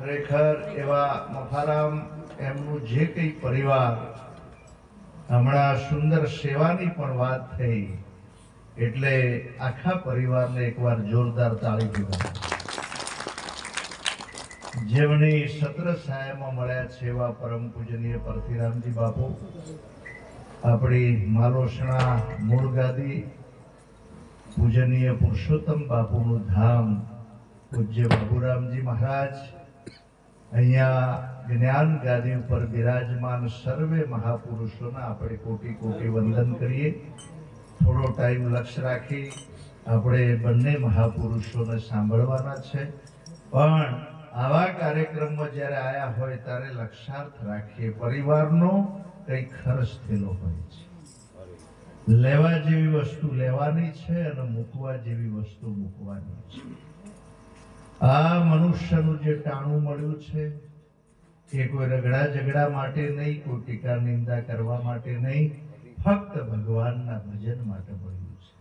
ખરેખર એવા મફારામ એમનું જે કંઈ પરિવાર હમણાં સુંદર સેવાની પણ વાત થઈ, એટલે આખા પરિવારને એકવાર જોરદાર તાળી દીધા. જેમની સત્ર સાયામાં મળ્યા છે એવા પરમ પૂજનીય પરથીરામજી બાપુ, આપણી માલોસણા મૂળ ગાદી પૂજનીય પુરુષોત્તમ બાપુનું ધામ પૂજ્ય બાબુરામજી મહારાજ અહીંયા જ્ઞાન ગાદી ઉપર બિરાજમાન સર્વે મહાપુરુષોના આપણે કોટી કોટી વંદન કરીએ. થોડો ટાઈમ લક્ષ્ય રાખી આપણે બંને મહાપુરુષોને સાંભળવાના છે. પણ આવા કાર્યક્રમમાં જ્યારે આવ્યા હોય ત્યારે લક્ષાર્થ રાખીએ. પરિવારનો કંઈ ખર્ચ થયેલો હોય છે. લેવા જેવી વસ્તુ લેવાની છે અને મૂકવા જેવી વસ્તુ મૂકવાની છે. આ મનુષ્યનું જે ટાણું મળ્યું છે એ કોઈ રગડા ઝઘડા માટે નહીં, કોઈ ટીકા નિંદા કરવા માટે નહીં, ફક્ત ભગવાનના ભજન માટે મળ્યું છે.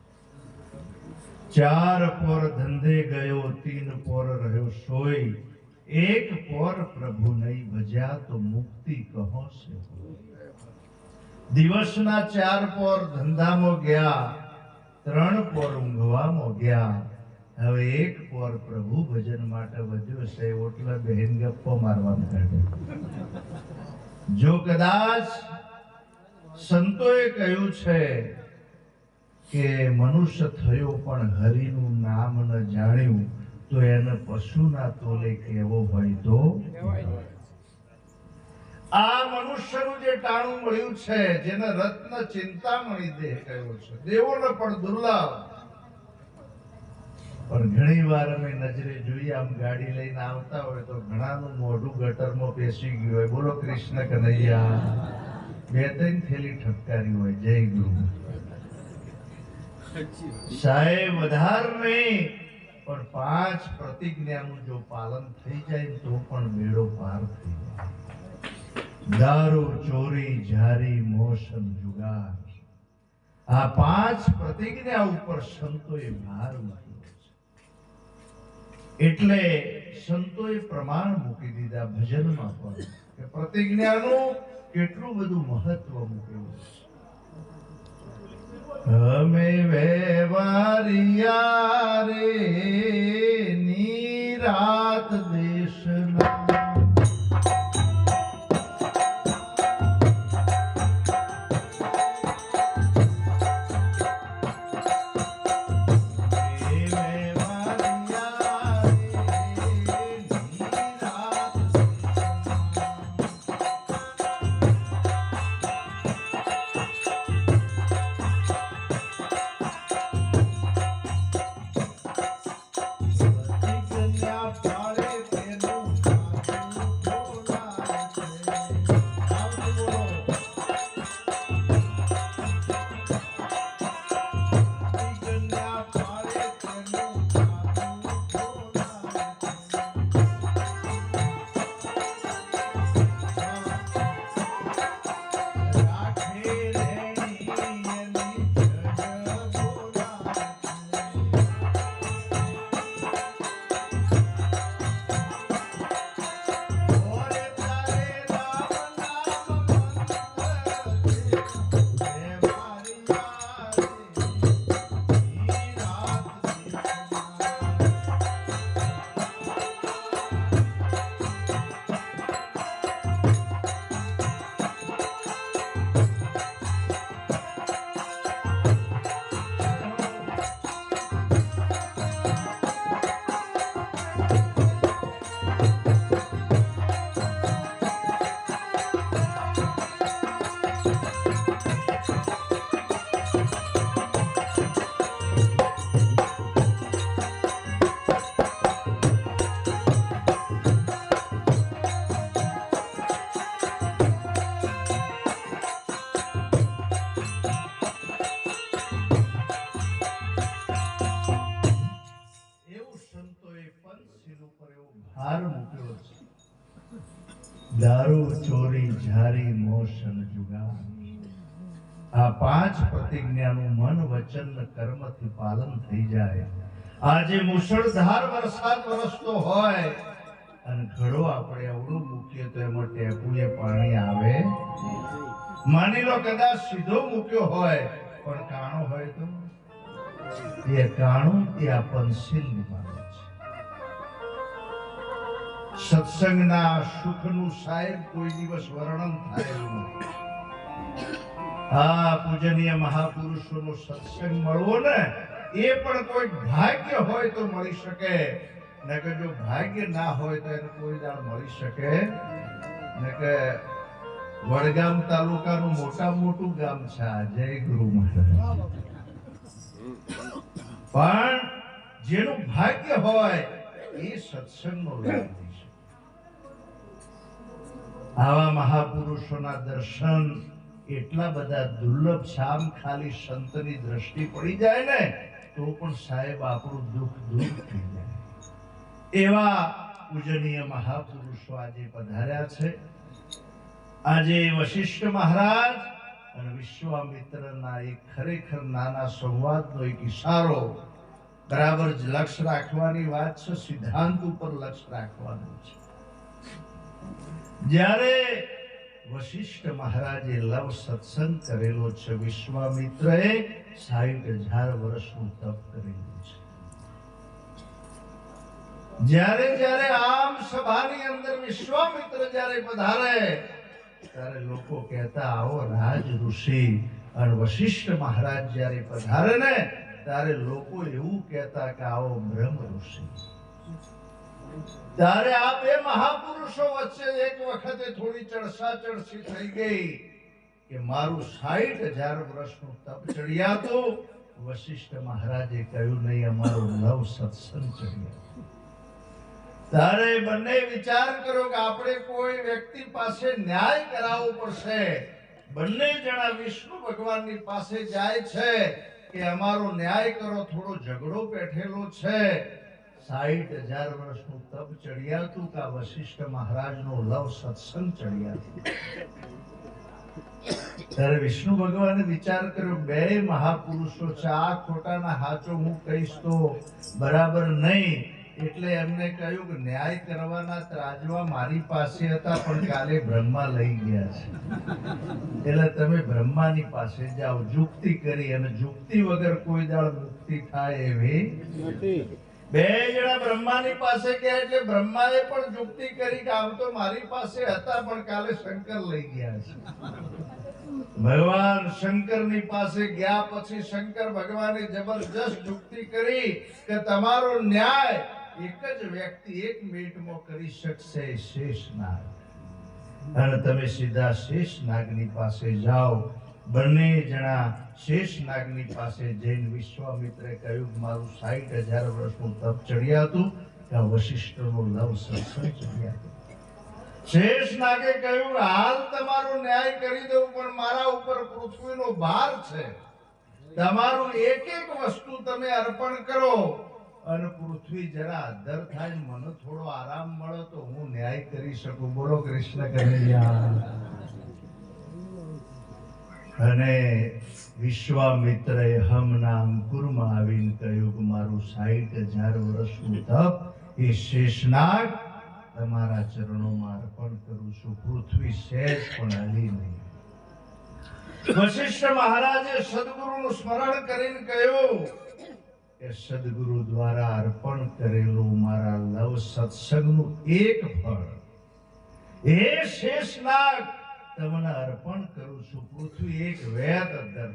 ચાર પોર ધંધે ગયો, તીન પોર રહ્યો સોય, એક પોર પ્રભુ નહીં ભજ્યા તો મુક્તિ કહો છે દિવસના ચાર પોર ધંધામાં ગયા, ત્રણ પોર ઊંઘવામાં ગયા હવે એક વાર પ્રભુ, ભજન માટે વધ્યો છે, ઓટલે બહેન ગપ્પો મારવા કાઢે જો કદાચ સંતોએ કહ્યું છે કે મનુષ્ય થયો પણ હરિનું નામ ન જાણ્યું, તો એને પશુના તોલે કેવો હોય તો? આ મનુષ્યનું જે ટાણું મળ્યું છે, જેને રત્ન ચિંતામણી દેહ કહ્યો છે, દેવોને પણ દુર્લભ. પણ ઘણી વાર અમે નજરે જોઈએ, આમ ગાડી લઈને આવતા હોય તો ઘણાનું મોઢું ગટરમાં પેસી ગયું હોય. બોલો કૃષ્ણ કનૈયા. બે ત્રણ થેલી ઠપકારી હોય. જય ગુરુ. સાહેબ, વધાર નહીં, પણ પાંચ પ્રતિજ્ઞાનું જો પાલન થઈ જાય તો પણ બેડો પાર થઈ જાય. દારૂ, ચોરી જારી મોસમ, જુગાર. આ પાંચ પ્રતિજ્ઞા ઉપર સંતોએ ભાર મૂક્યો. એટલે સંતોએ પ્રમાણ મૂકી દીધા ભજનમાં પણ, કે પ્રતિજ્ઞાનું કેટલું બધું મહત્વ મૂકેલું છે. અમે વેવારિયા રે નીરાત દેશના પાંચ પ્રતિજ્ઞાનું મન વચન કર્મથી પાલન થઈ જાય. આજે મુશળધાર વરસાદ વરસતો હોય અને ઘડો આપણે અવળું મૂકીએ તો એમાં ટેપુએ પાણી આવે. માની લો કદાચ સીધો મૂક્યો હોય, પણ કાણો હોય તો? એ કાણું એ આ પંસિલ નિભાવે છે. સત્સંગના સુખનું સાહેબ કોઈ દિવસ વર્ણન થાય નથી. આ પૂજનીય મહાપુરુષોનો સત્સંગ મળવો ને, એ પણ કોઈ ભાગ્ય હોય તો મળી શકે. નકર જો ભાગ્ય ના હોય તો એને કોઈ દાળ મળી શકે. ને કે વડગામ તાલુકાનું મોટા મોટું ગામ છે જય ગુરુ મહારાજ. પણ જેનું ભાગ્ય હોય, એ સત્સંગનો લાભ શકે આવા મહાપુરુષોના દર્શન એટલા બધા દુર્લભ શામ ખાલી સંતની દ્રષ્ટિ પડી જાય ને, તો પણ સાહેબ આપણું દુઃખ દૂર થઈ જાય. એવા પૂજનીય મહાપુરુષો આજે પધાર્યા છે. આજે વશિષ્ઠ મહારાજ અને વિશ્વામિત્રના એક ખરેખર નાના સંવાદનો એક ઈશારો બરાબર જ લક્ષ્ય રાખવાની વાત છે, સિદ્ધાંત ઉપર લક્ષ્ય રાખવાનું છે. જ્યારે વશિષ્ઠ મહારાજે લવ સત્સંગ કરેલો છે. વિશ્વામિત્રએ સાહીઠ હજાર વર્ષનું તપ કરેલું છે. જ્યારે જ્યારે આમ સભાની અંદર વિશ્વામિત્ર જ્યારે પધારે, ત્યારે લોકો કહેતા, આવો રાજ ઋષિ. અને વશિષ્ઠ મહારાજ જ્યારે પધારે ને, ત્યારે લોકો એવું કહેતા કે, આવો બ્રહ્મ ઋષિ. ત્યારે આ બે મહાપુરુષો વચ્ચે એક વખતે થોડી ચડસા ચડસી થઈ ગઈ કે મારું સાઠ હજાર વર્ષનું તપ ચડિયાતું, વશિષ્ઠ મહારાજે કહ્યું, નહીં, અમારું નવ સત્સંગ ચડિયાતું તારે બંને વિચાર કરો કે આપણે કોઈ વ્યક્તિ પાસે ન્યાય કરાવવો પડશે. બંને જણા વિષ્ણુ ભગવાનની પાસે જાય છે કે અમારો ન્યાય કરો, થોડો ઝઘડો બેઠેલો છે. સાઠ હજાર વર્ષનું તપ ચડિયાતું કે વશિષ્ઠ મહારાજનો લવ સત્સંગ ચડિયાતું ત્યારે વિષ્ણુ ભગવાને વિચાર કર્યો, બે મહાપુરુષો છે આ ખોટાના હાચો હું કહીશ તો બરાબર નહીં. એટલે એમને કહ્યું કે ન્યાય કરવાના ત્રાજવા મારી પાસે હતા, પણ કાલે બ્રહ્મા લઈ ગયા છે. એટલે તમે બ્રહ્માની પાસે જાઓ. જુક્તિ કરી અને જુક્તિ વગર કોઈ દાળ મુક્તિ થાય એવી બે જણા બ્રહ્માની પાસે ગયા એટલે બ્રહ્માએ પણ જુક્તિ કરી કે આમ તો મારી પાસે હતા પણ કાલે શંકર લઈ ગયા છે. ભગવાન શંકરની પાસે ગયા પછી શંકર ભગવાને જબરજસ્ત જુક્તિ કરી કે તમારો ન્યાય એક જ વ્યક્તિ એક મિનિટમાં કરી શકશે શેષનાગ. અને તમે સીધા શેષનાગની પાસે જાઓ. બંને જણા શેષનાગની પાસે જૈન વિશ્વામિત્રે કહ્યું, મારું સાઠ હજાર વર્ષનું તપ ચડ્યા હતું, ત્યાં વશિષ્ઠનું લવ સત્સંગ ચડ્યા હતું. શેષનાગે કહ્યું, હાલ તમારો ન્યાય કરી દઉં, પણ મારા ઉપર પૃથ્વીનો ભાર છે. તમારું એક એક વસ્તુ તમે અર્પણ કરો અને પૃથ્વી જરા અધર થાય મને થોડો આરામ મળે તો હું ન્યાય કરી શકું. બોલો, કૃષ્ણ કનૈયા. અને વિશ્વામિત્રએ હમ નામ કુરમાં આવીને કહ્યું કે મારું સાહીઠ હજાર વર્ષનું તપ એ શેષનાગ. તમારા ચરણોમાં અર્પણ કરું છું. પૃથ્વી સહેજ પણ હલી નહીં. વશિષ્ઠ મહારાજે સદગુરુનું સ્મરણ કરીને કહ્યું કે સદગુરુ દ્વારા અર્પણ કરેલું મારા લવ સત્સંગનું એક ફળ, એ શેષનાગ. તમને અર્પણ કરું છું. પૃથ્વી એક વેદ અંદર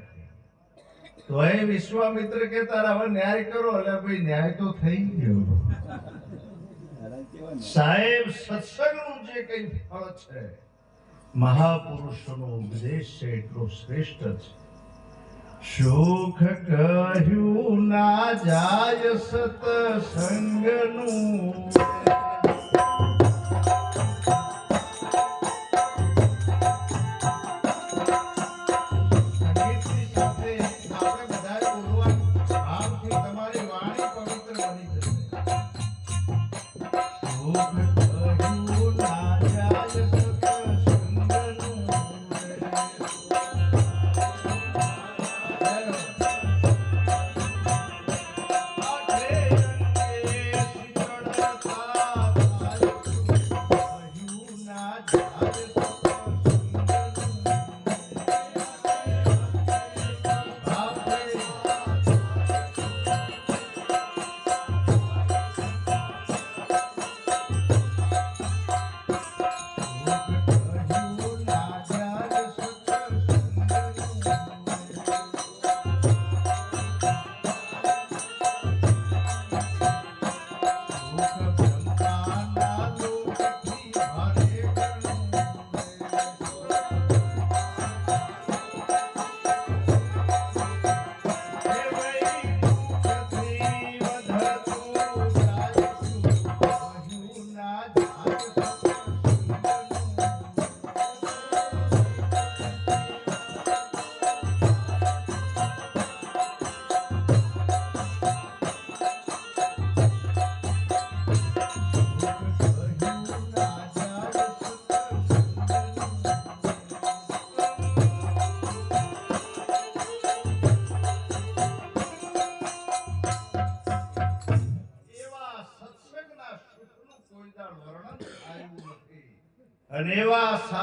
તો એ વિશ્વામિત્ર કે તારા હવે ન્યાય કરો. એટલે ભાઈ, ન્યાય તો થઈ ગયો. સાહેબ, સત્સંગનું જે કઈ ફળ છે, મહાપુરુષોનો ઉપદેશ છે, એટલો શ્રેષ્ઠ છે. સુખ કહ્યું, ના જાય સતસંગનું.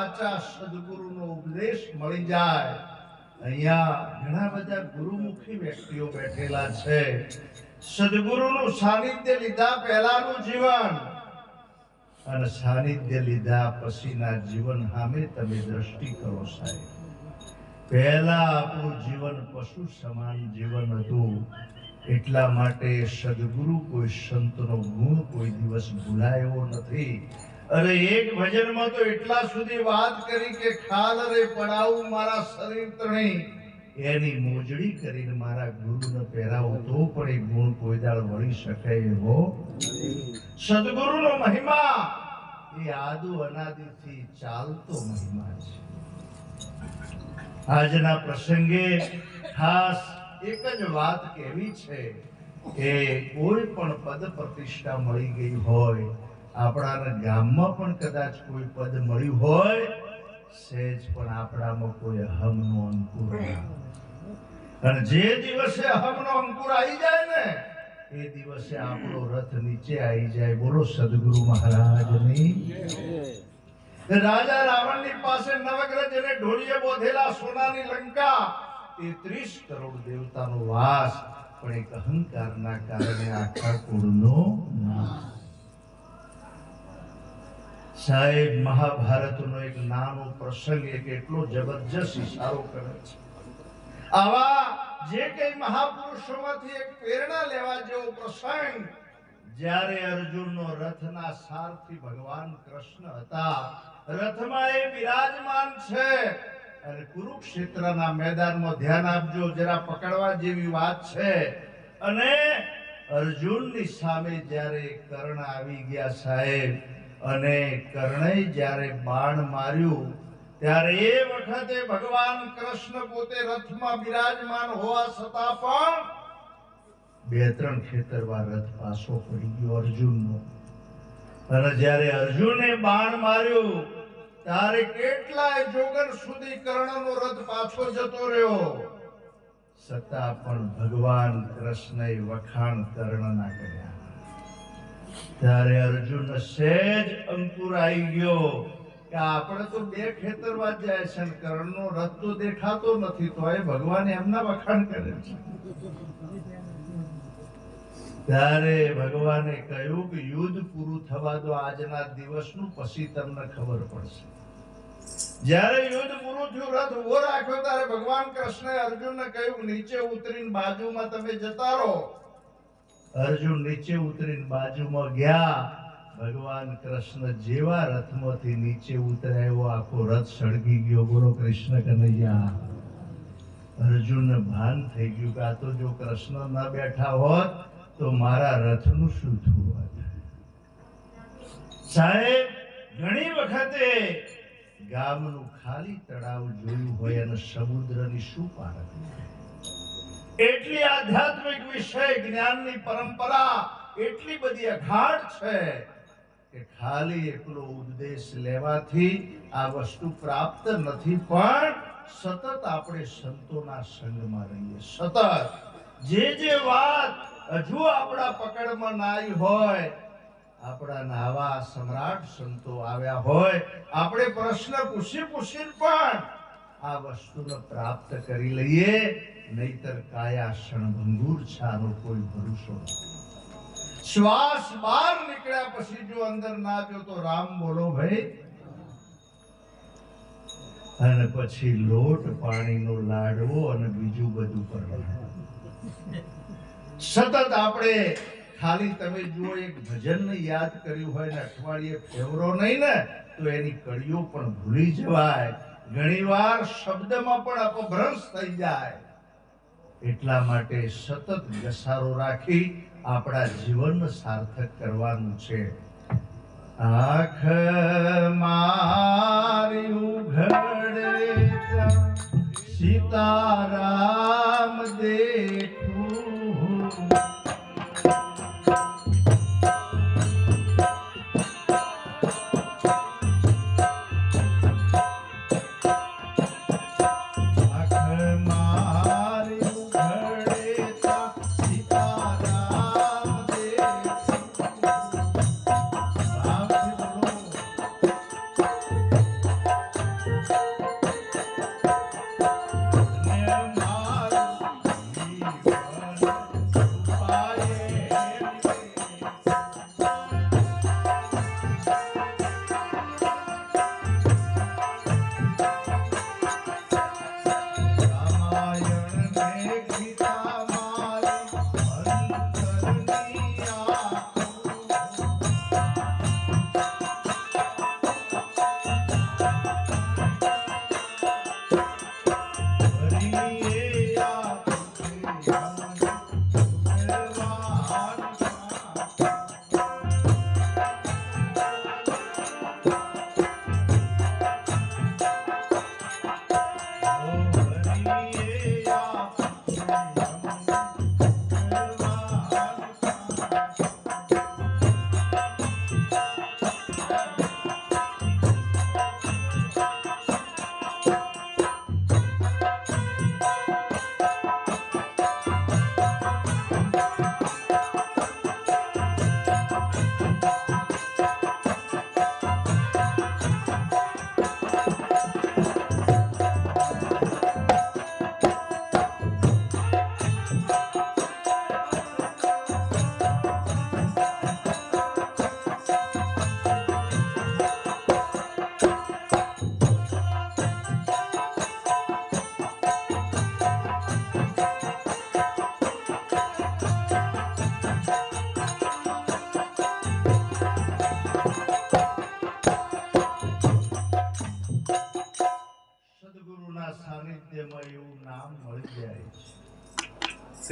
સાચા સદગુરુનો ઉપદેશ મળી જાય. અહીંયા ઘણા બધા ગુરુમુખી વ્યક્તિઓ બેઠેલા છે. સદગુરુનું સાનિધ્ય લીધા પહેલાનું જીવન અને સાનિધ્ય લીધા પછીના જીવન સામે તમે દ્રષ્ટિ કરો સાહેબ. પહેલા આપણું જીવન પશુ સમાન જીવન હતું. એટલા માટે સદગુરુ કોઈ સંતનો ગુણ કોઈ દિવસ ભૂલાયો નથી. અરે એક ભજનમાં તો એટલા સુધી વાત કરી કે ખાલ રે પડાવું મારા શરીર તણી. એની મોજડી કરીને મારા ગુરુને પહેરાવો, તો પણ એ ગુણ કોઈ દાળ વળી શકે એવો. સદગુરુનો મહિમા. એ આદુ અનાદિથી ચાલતો મહિમા છે. આજના પ્રસંગે ખાસ એક જ વાત કહેવી છે કે કોઈ પણ પદ પ્રતિષ્ઠા મળી ગઈ હોય આપણાના ગામમાં પણ કદાચ કોઈ પદ મળ્યું હોય સહેજ પણ આપણામાં કોઈ હમનો અંકુર. અને જે દિવસે હમનો અંકુર આવી જાય ને, એ દિવસે આપણો રથ નીચે આવી જાય. બોલો સદગુરુ મહારાજની. રાજા રાવણની પાસે નવગ્રહ જેને ઢોળીએ બોધેલા સોનાની લંકા, એ ત્રીસ કરોડ દેવતાનો વાસ, પણ એક અહંકારના કારણે આખા કુળનો નાશ. સાહેબ, મહાભારતનો એક નાનો પ્રસંગ એક એટલો જબરજસ્ત ઇશારો કરે છે. આવા જે કઈ મહાપુરુષોમાંથી એક પ્રેરણા લેવા જેવો પ્રસંગ, જ્યારે અર્જુનનો રથના સારથી ભગવાન કૃષ્ણ હતા, રથમાં એ બિરાજમાન છે. અને કુરુક્ષેત્રના મેદાનમાં ધ્યાન આપજો, જરા પકડવા જેવી વાત છે. અને અર્જુનની સામે જ્યારે કર્ણ આવી ગયા સાહેબ અને કર્ણય જ્યારે બાણ માર્યું, ત્યારે એ વખતે ભગવાન કૃષ્ણ પોતે રથમાં બિરાજમાન હોવા છતાં પણ બે ત્રણ ખેતરવા રથ પાછો પડી ગયો અર્જુનનો. અને જ્યારે અર્જુને બાણ માર્યું, ત્યારે કેટલાય જોગર સુધી કર્ણનો રથ પાછો જતો રહ્યો. છતાં પણ ભગવાન કૃષ્ણએ વખાણ કર્ણના કર્યા. ત્યારે અર્જુન સહેજ અંકુર આવી ગયો કે આપણે તો બે ખેતરમાં જાય છે કર્ણનો રથ તો દેખાતો નથી તો એ ભગવાન એમના વખાણ કરે છે. ત્યારે ભગવાને કહ્યું કે યુદ્ધ પૂરું થવા દો, આજના દિવસનું પછી તમને ખબર પડશે. જ્યારે યુદ્ધ પૂરું થયું, રથ ઊભો રાખ્યો, ત્યારે ભગવાન કૃષ્ણએ અર્જુનને કહ્યું, નીચે ઉતરીને બાજુમાં તમે જતા રહો. અર્જુન નીચે ઉતરીને બાજુમાં ગયા. ભગવાન કૃષ્ણ જેવા રથમાંથી નીચે ઉતર્યા એવો આખો રથ સળગી ગયો. બોલો કૃષ્ણ કનૈયા. અર્જુનને ભાન થઈ ગયું કે આ તો જો કૃષ્ણ ન બેઠા હોત તો મારા રથનું શું થયું સાહેબ, ઘણી વખતે ગામનું ખાલી તળાવ જોયું હોય અને સમુદ્રની શું પારખ એટલી આધ્યાત્મિક વિષય, જ્ઞાનની પરંપરા એટલી બધી અઘાટ છે કે ખાલી એકલો ઉપદેશ લેવાથી આ વસ્તુ પ્રાપ્ત નથી, પણ સતત આપણે સંતોના સંગમાં રહીએ. સતત. જે જે વાત હજુ આપણા પકડમાં ના આવી હોય, આપણા નાવા સમ્રાટ સંતો આવ્યા હોય, આપણે પ્રશ્ન પૂછી પૂછીને પણ આ વસ્તુને પ્રાપ્ત કરી લઈએ. નહીતર કાયા ક્ષણભંગુર છારો કોઈ ભરોસો શ્વાસ બહાર નીકળ્યા પછી જો અંદર ના જો તો રામ બોલો ભાઈ. અને પછી લોટ પાણીનો લાડવો અને બીજું બધું કરવાનું. સતત આપણે ખાલી તમે જુઓ, એક ભજન યાદ કર્યું હોય ને, અઠવાડિયે ફેવરો નહીં ને, તો એની કડીઓ પણ ભૂલી જવાય. ઘણીવાર શબ્દમાં પણ અપભ્રંશ થઈ જાય. એટલા માટે સતત ઘસારો રાખી આપણા જીવન સાર્થક કરવાનું છે. આંખ મારી ત્યાં સીતારામ દેખું. સદગુરુના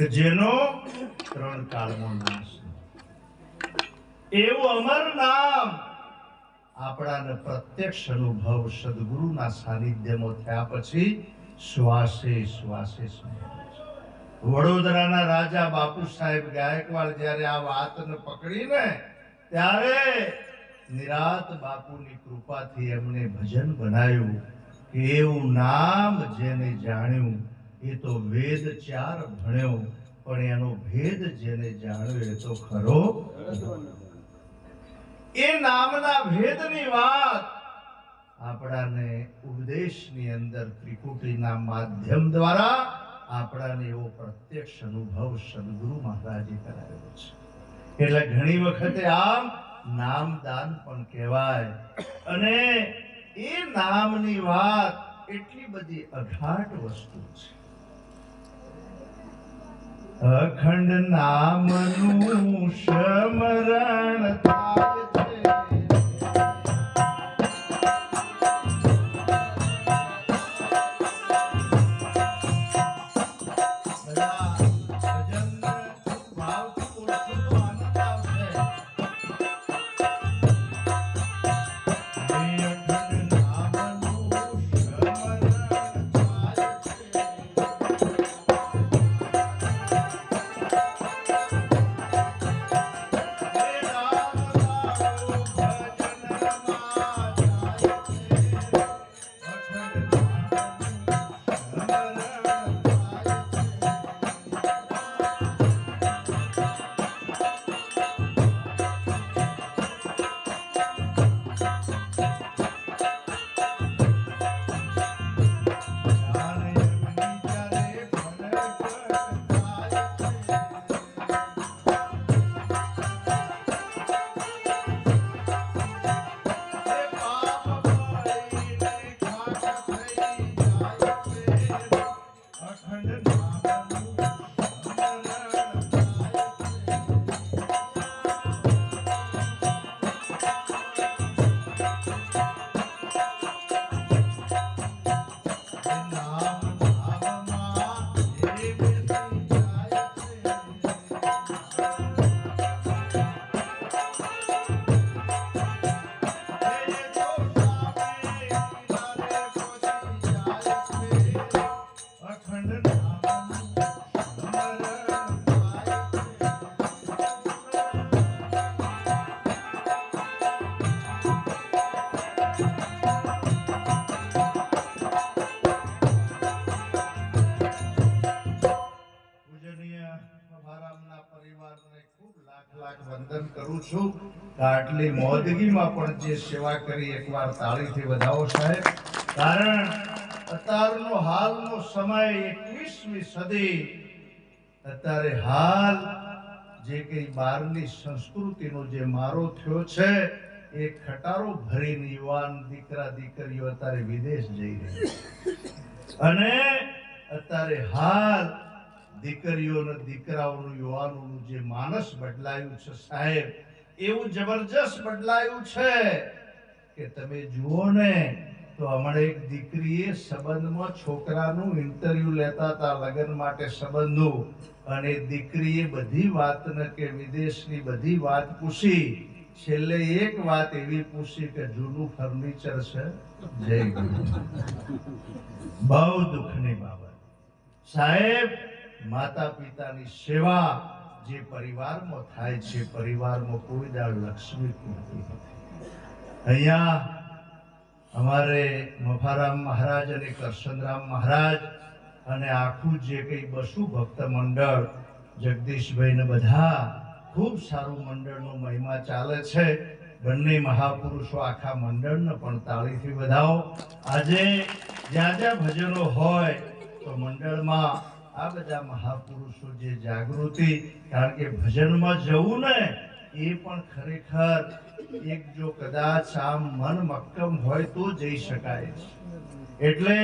જેનો ત્રણ કાળનો નાશ એવું અમર નામ આપણાને પ્રત્યક્ષ અનુભવ સદગુરુના સાનિધ્યમાં થયા પછી શ્વાસે શ્વાસે વડોદરાના રાજા બાપુ સાહેબ ગાયકવાડ જ્યારે આ વાતને પકડીને ત્યારે નિરાત બાપુની કૃપાથી એમને ભજન બનાવ્યું કે એવું નામ જેને જાણ્યું એ તો વેદ ચાર ભણ્યો, પણ એનો ભેદ જેને જાણ્યો એ તો ખરો એ નામના ભેદની વાત આપણાને ઉપદેશની અંદર ત્રિકુટીના માધ્યમ દ્વારા આપણાને એવો પ્રત્યક્ષ અનુભવ સદગુરુ મહારાજે કરાવ્યો છે. એટલે ઘણી વખતે આમ નામદાન પણ કહેવાય. અને એ નામની વાત એટલી બધી અઘાટ વસ્તુ છે. અખંડ નામનું સ્મરણ થાય. કરું છું. આટલી મોદગીમાં પણ જે સેવા કરી એકવાર તાળીથી વધાવો સાહેબ. કારણ અત્યારનો હાલનો સમય એકવીસમી સદી. અત્યારે હાલ જે કંઈ બહારની સંસ્કૃતિનો જે મારો થયો છે, એ ખટારો ભરીને યુવાન દીકરા દીકરીઓ અત્યારે વિદેશ જઈ રહી. અને અત્યારે હાલ દીકરીઓ અને દીકરાઓનું, યુવાનોનું જે માનસ બદલાયું છે સાહેબ, એવું જબરજસ્ત બદલાયું છે કે તમે જુઓ ને, તો હમણાં એક દીકરીએ સંબંધમાં છોકરાનું ઇન્ટરવ્યુ લેતા હતા લગ્ન માટે સંબંધો, અને દીકરીએ બધી વાતને કે વિદેશની બધી વાત પૂછી. છેલ્લે એક વાત એવી પૂછી કે જૂનું ફર્નિચર છે જય ગુરુ બહુ દુઃખની બાબત. સાહેબ માતા પિતાની સેવા જે પરિવારમાં થાય છે, પરિવારમાં કોઈ દાળ લક્ષ્મી નથી. અહીંયા અમારે મફારામ મહારાજ અને કરશનરામ મહારાજ અને આખું જે કંઈ બસુ ભક્ત મંડળ જગદીશભાઈને બધા ખૂબ સારું મંડળનો મહિમા ચાલે છે. બંને મહાપુરુષો આખા મંડળને પણ તાળીથી વધાવો. આજે જ્યાં જ્યાં ભજનો હોય તો મંડળમાં આ બધા મહાપુરુષો જે જાગૃતિ, કારણ કે ભજનમાં જવું ને, એ પણ ખરેખર એક જો કદાચ આમ મન મક્કમ હોય તો જઈ શકાય એટલે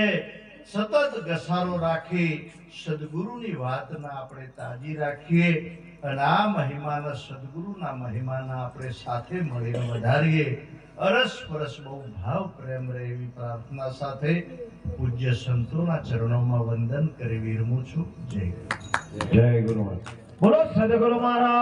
સતત ઘસારો રાખી સદગુરુની વાતના આપણે તાજી રાખીએ અને આ મહિમાના સદગુરુના મહિમાના આપણે સાથે મળીને વધારીએ. અરસ પરસ બહુ ભાવ પ્રેમ રહે એવી પ્રાર્થના સાથે પૂજ્ય સંતોના ચરણોમાં વંદન કરી વિરમું છું. જય. જય ગુરુ બોલો સદગુરુ મહારાજ.